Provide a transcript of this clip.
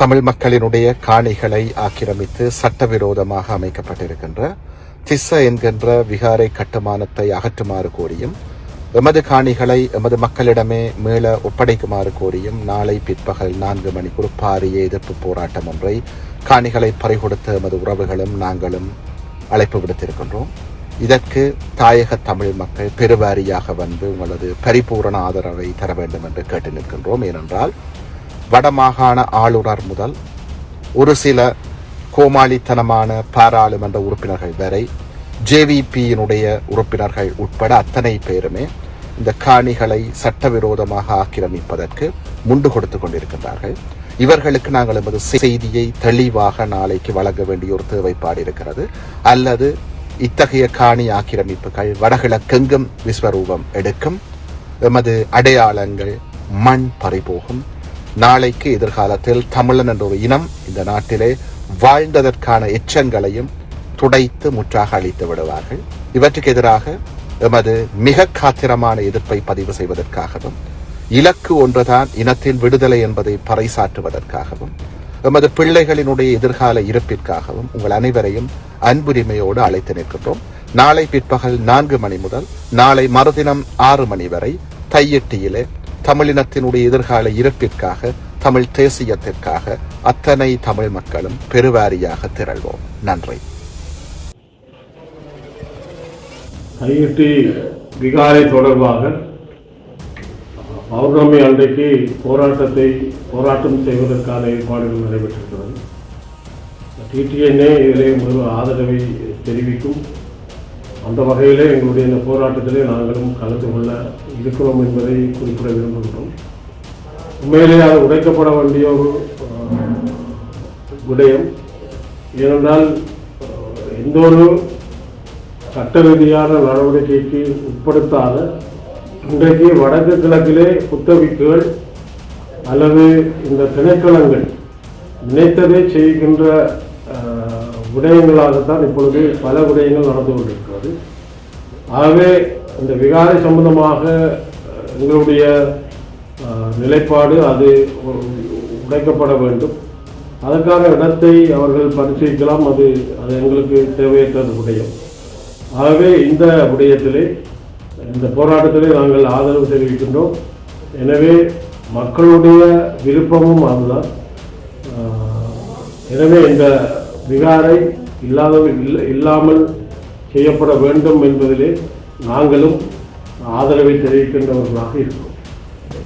தமிழ் மக்களினுடைய காணிகளை ஆக்கிரமித்து சட்டவிரோதமாக அமைக்கப்பட்டிருக்கின்ற திஸ்ஸ என்கின்ற விகாரை கட்டுமானத்தை அகற்றுமாறு கோரியும் எமது காணிகளை எமது மக்களிடமே மீள ஒப்படைக்குமாறு கோரியும் நாளை பிற்பகல் நான்கு மணிக்கு ஒரு பாரிய எதிர்ப்பு போராட்டம் ஒன்றை காணிகளை பறிகொடுத்த எமது உறவுகளும் நாங்களும் அழைப்பு விடுத்திருக்கின்றோம். இதற்கு தாயக தமிழ் மக்கள் பெருவாரியாக வந்து உங்களது பரிபூரண ஆதரவை தர வேண்டும் என்று கேட்டு நிற்கின்றோம் ஏனென்றால் வடமாகாண ஆளுநர் முதல் ஒரு சில கோமாளித்தனமான பாராளுமன்ற உறுப்பினர்கள் வரை ஜேவிபியினுடைய உறுப்பினர்கள் உட்பட அத்தனை பேருமே இந்த காணிகளை சட்டவிரோதமாக ஆக்கிரமிப்பதற்கு முண்டு கொடுத்து கொண்டிருக்கின்றார்கள். இவர்களுக்கு நாங்கள் எமது செய்தியை தெளிவாக நாளைக்கு வழங்க வேண்டிய ஒரு தேவைப்பாடு இருக்கிறது. அல்லது இத்தகைய காணி ஆக்கிரமிப்புகள் வடகிழக்கெங்கும் விஸ்வரூபம் எடுக்கும். எமது அடையாளங்கள் மண் பறிபோகும். நாளைக்கு எதிர்காலத்தில் தமிழன் என்ற ஒரு இனம் இந்த நாட்டிலே வாழ்ந்ததற்கான எச்சங்களையும் துடைத்து முற்றாக அழித்து விடுவார்கள். இவற்றுக்கு எதிராக எமது மிக காத்திரமான எதிர்ப்பை பதிவு செய்வதற்காகவும் இலக்கு ஒன்றுதான் இனத்தின் விடுதலை என்பதை பறைசாற்றுவதற்காகவும் எமது பிள்ளைகளினுடைய எதிர்கால இருப்பிற்காகவும் உங்கள் அனைவரையும் அன்புரிமையோடு அழைத்து நிற்கின்றோம். நாளை பிற்பகல் நான்கு மணி முதல் நாளை மறுதினம் ஆறு மணி வரை தையெட்டியிலே தமிழினத்தினுடைய எதிர்கால இருப்பிற்காக தமிழ் தேசியத்திற்காக அத்தனை தமிழ் மக்களும் பெருவாரியாக திரள்வோம். நன்றி. கையிட்டி விகாரை தொடர்பாக பௌர்ணமி அன்றைக்கு போராட்டத்தை போராட்டம் செய்வதற்கான ஏற்பாடுகள் நடைபெற்றிருக்கிறது. டிடிஎன்ஏ இதிலே ஆதரவை தெரிவிக்கும் அந்த வகையிலே எங்களுடைய இந்த போராட்டத்திலே நாங்களும் கலந்து கொள்ள இருக்கிறோம் என்பதை குறிப்பிட விரும்புகிறோம் உண்மையிலே அது உடைக்கப்பட வேண்டிய ஒரு விடயம். ஏனென்றால் எந்த ஒரு சட்ட ரீதியான நடவடிக்கைக்கு உட்படுத்தாத இன்றைக்கு வடக்கு கிழக்கிலே புத்தவிக்குகள் அல்லது இந்த திணைக்களங்கள் நினைத்ததை செய்கின்ற விடயங்களாகத்தான் இப்பொழுது பல விடயங்கள் நடந்து கொண்டிருக்கிறது. ஆகவே இந்த விகாரை சம்பந்தமாக எங்களுடைய நிலைப்பாடு அது உடைக்கப்பட வேண்டும். அதற்கான இடத்தை அவர்கள் பரிசீலிக்கலாம். அது அது எங்களுக்கு தேவையற்றது விடயம். ஆகவே இந்த விடயத்திலே இந்த போராட்டத்திலே நாங்கள் ஆதரவு தெரிவிக்கின்றோம். எனவே மக்களுடைய விருப்பமும் அதுதான். எனவே இந்த விகாரை இல்லாத இல்லாமல் செய்யப்பட வேண்டும் என்பதிலே நாங்களும் ஆதரவை தெரிவிக்கின்றவர்களாக இருக்கிறோம்